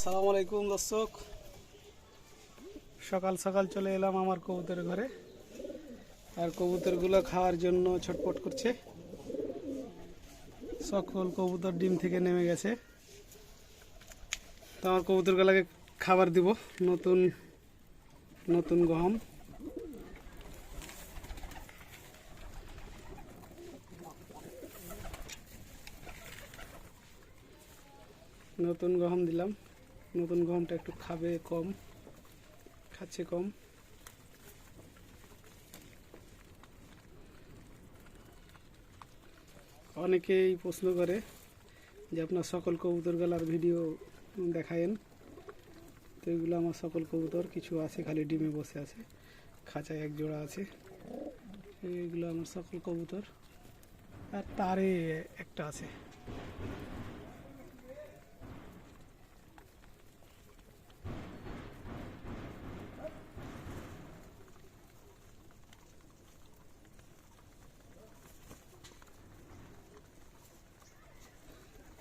সালাম আলাইকুম, দর্শক। সকাল সকাল চলে এলাম আমার কবুতরের ঘরে। আর কবুতরগুলো খাওয়ার জন্য ছটপট করছে। সকল কবুতর ডিম থেকে নেমে গেছে। তো আমার কবুতরগুলোকে খাবার দিব, নতুন নতুন গহম। নতুন গহম দিলাম। নতুন গমটা একটু খাবে কম, খাচ্ছে কম। অনেকেই প্রশ্ন করে যে আপনার সকল কবুতর গেলার ভিডিও দেখায়েন, তো এগুলো আমার সকল কবুতর, কিছু আছে খালি ডিমে বসে আছে, খাঁচায় এক জোড়া আছে। এগুলো আমার সকল কবুতর। আর তারে একটা আছে।